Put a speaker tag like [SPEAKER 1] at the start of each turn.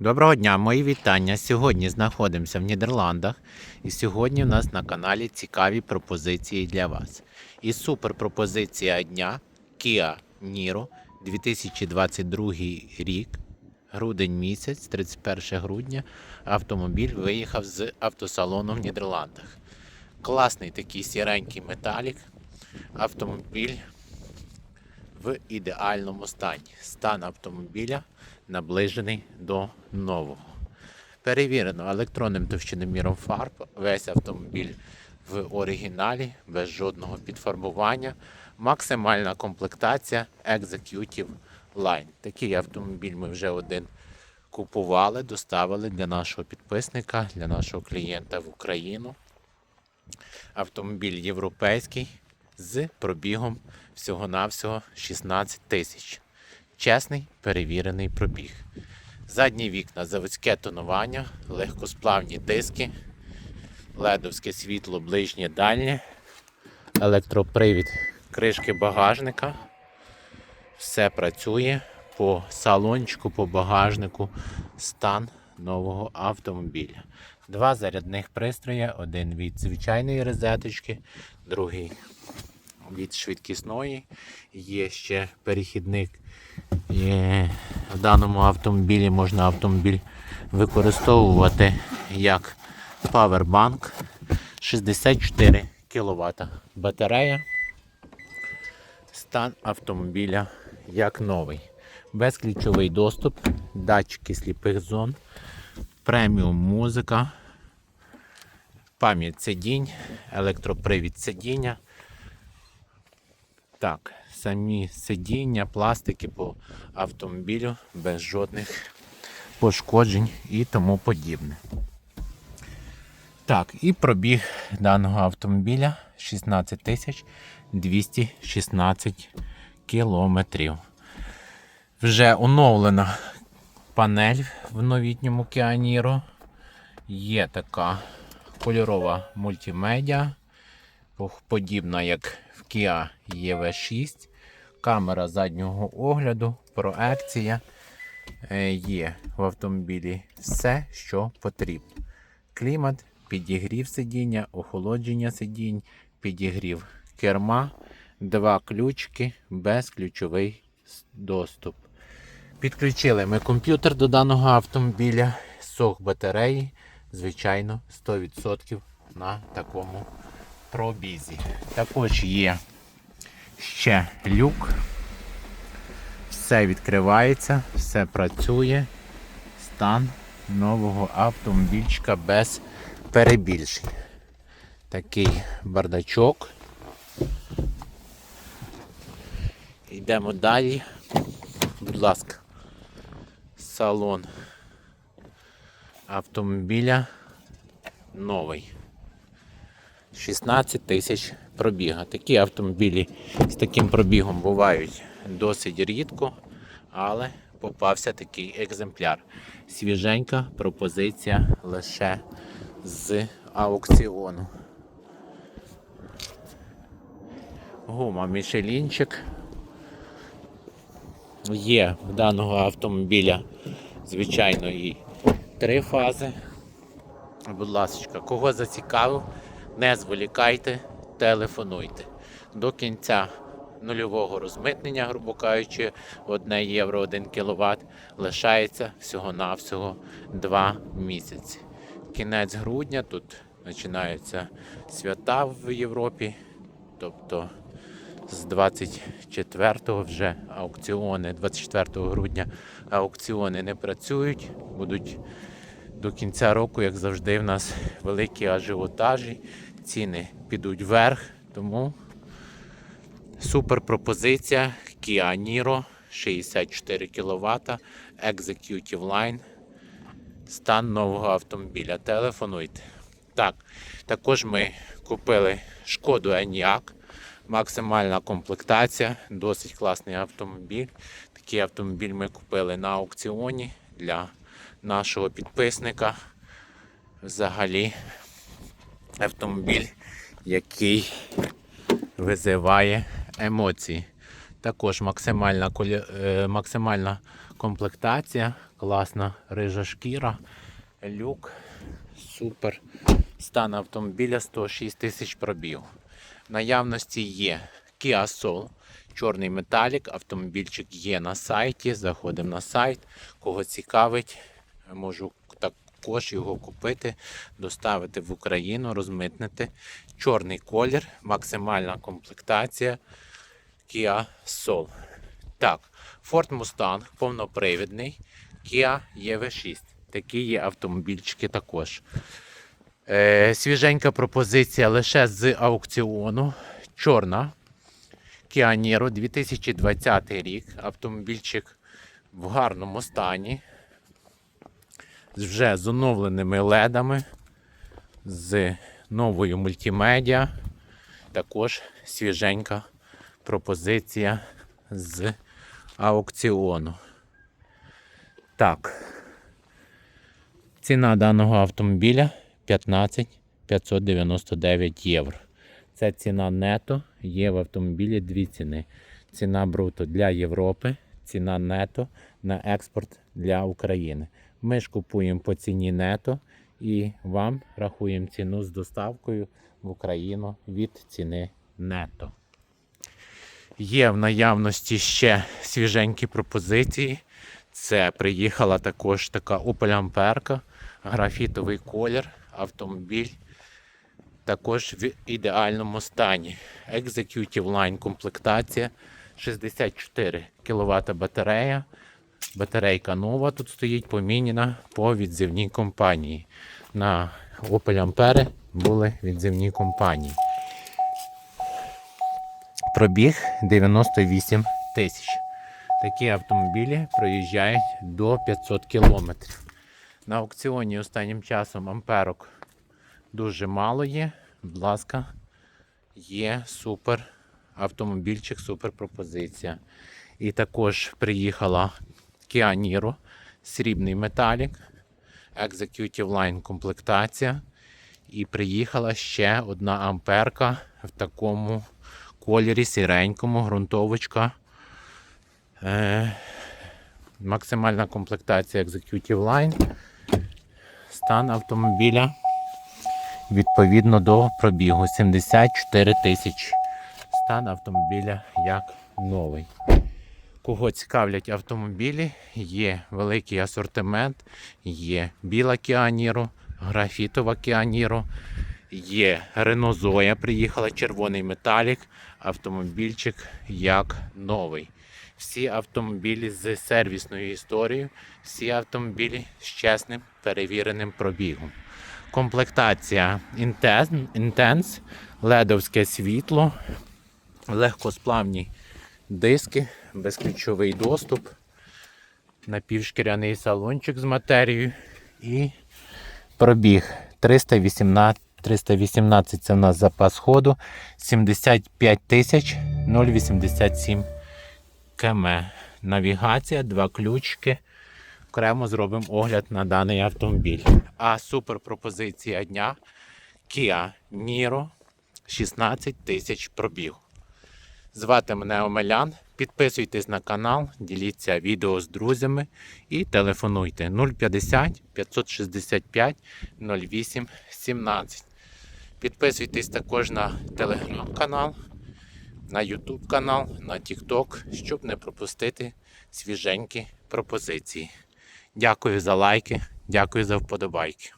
[SPEAKER 1] Доброго дня, мої вітання. Сьогодні знаходимося в Нідерландах, і сьогодні у нас на каналі цікаві пропозиції для вас. І супер пропозиція дня Kia Niro 2022 рік, грудень місяць, 31 грудня. Автомобіль виїхав з автосалону в Нідерландах. Класний такий сіренький металік. Автомобіль в ідеальному стані. Стан автомобіля наближений до нового. Перевірено електронним товщиноміром фарб. Весь автомобіль в оригіналі, без жодного підфарбування. Максимальна комплектація Executive Line. Такий автомобіль ми вже один купували, доставили для нашого підписника, для нашого клієнта в Україну. Автомобіль європейський з пробігом всього-навсього 16 тисяч. Чесний перевірений пробіг. Задні вікна, заводське тонування, легкосплавні диски, ледовське світло ближнє дальнє, електропривід кришки багажника. Все працює по салончику, по багажнику, стан нового автомобіля. Два зарядних пристрої, один від звичайної розеточки, другий від швидкісної. Є ще перехідник. Є, в даному автомобілі можна автомобіль використовувати як павербанк 64 кВт батарея. Стан автомобіля як новий. Безключовий доступ, датчики сліпих зон, преміум музика, пам'ять сидінь, електропривід сидіння. Так, самі сидіння, пластики по автомобілю без жодних пошкоджень і тому подібне. Так, і пробіг даного автомобіля 16 тисяч 216 кілометрів. Вже оновлена панель в новітньому Niro. Є така кольорова мультимедіа, подібна як в Kia EV6. Камера заднього огляду, проекція. Е, Є в автомобілі все, що потрібно. Клімат, підігрів сидіння, охолодження сидінь, підігрів керма, два ключки, безключовий доступ. Підключили ми комп'ютер до даного автомобіля, сох батареї, звичайно, 100% на такому пробізі. Також є ще люк. Все відкривається, все працює. Стан нового автомобільчика без перебільшень. Такий бардачок. Йдемо далі. Будь ласка, салон автомобіля новий. 16 тисяч пробіга. Такі автомобілі з таким пробігом бувають досить рідко, але попався такий екземпляр. Свіженька пропозиція лише з аукціону. Гума Мішелінчик. Є в даного автомобіля, звичайно, і три фази. Будь ласка, кого зацікавив, не зволікайте, телефонуйте. До кінця нульового розмитнення, грубо кажучи, 1 євро 1 кВт лишається всього-навсього 2 місяці. Кінець грудня тут починаються свята в Європі, тобто з 24 вже аукціони, 24 грудня аукціони не працюють, будуть до кінця року, як завжди, в нас великі ажіотажі, ціни підуть вверх, тому супер пропозиція Kia Niro 64 кВт, Executive Line, стан нового автомобіля. Телефонуйте. Так, також ми купили шкоду Enyaq, максимальна комплектація, досить класний автомобіль. Такий автомобіль ми купили на аукціоні для нашого підписника. Взагалі автомобіль, який визиває емоції. Також максимальна, е, максимальна комплектація, Класна рижа шкіра. Люк. Супер. Стан автомобіля 106 тисяч пробігу. В наявності є Kia Soul, чорний металік. Автомобільчик є на сайті. Заходимо на сайт. Кого цікавить, можу також його купити, доставити в Україну, розмитнити. Чорний колір, максимальна комплектація Kia Soul. Так, Ford Mustang повнопривідний, Kia EV6. Такі є автомобільчики також. Е, свіженька пропозиція лише з аукціону. Чорна. Kia Niro 2020 рік. Автомобільчик в гарному стані. Вже з оновленими ледами, з новою мультимедіа. Також свіженька пропозиція з аукціону. Так. Ціна даного автомобіля 15 599 євро. Це ціна нето. Є в автомобілі дві ціни. Ціна бруто для Європи, ціна нето на експорт для України. Ми ж купуємо по ціні нето і вам рахуємо ціну з доставкою в Україну від ціни нето. Є в наявності ще свіженькі пропозиції. Це приїхала також така Opel Amperka, графітовий колір, автомобіль також в ідеальному стані. Executive Line комплектація, 64 кВт батарея. Батарейка нова тут стоїть поміняна по відзивній компанії. На Opel Ampere були відзивні компанії. Пробіг 98 тисяч. Такі автомобілі проїжджають до 500 кілометрів. На аукціоні останнім часом амперок дуже мало є. Будь ласка, є супер автомобільчик, супер пропозиція. І також приїхала Kia Niro, срібний металік, Executive Line комплектація. І приїхала ще одна амперка в такому кольорі сіренькому, ґрунтовочка. Е, максимальна комплектація Executive Line. Стан автомобіля відповідно до пробігу 74 тисячі. Стан автомобіля як новий. Кого цікавлять автомобілі, є великий асортимент, є біла Niro, графітова Niro, є Renault Zoe, приїхала червоний металік, автомобільчик як новий. Всі автомобілі з сервісною історією, всі автомобілі з чесним перевіреним пробігом. Комплектація Intense, ледовське світло, легкосплавні диски, безключовий доступ, напівшкіряний салончик з матерією і пробіг 318, 318 це в нас запас ходу, 75 тисяч 087 км. Навігація, два ключики. Окремо зробимо огляд на даний автомобіль. А супер пропозиція дня Kia Niro 16 тисяч пробіг. Звати мене Омелян. Підписуйтесь на канал, діліться відео з друзями і телефонуйте 050 565 08 17. Підписуйтесь також на телеграм-канал, на YouTube канал, на TikTok, щоб не пропустити свіженькі пропозиції. Дякую за лайки, дякую за вподобайки.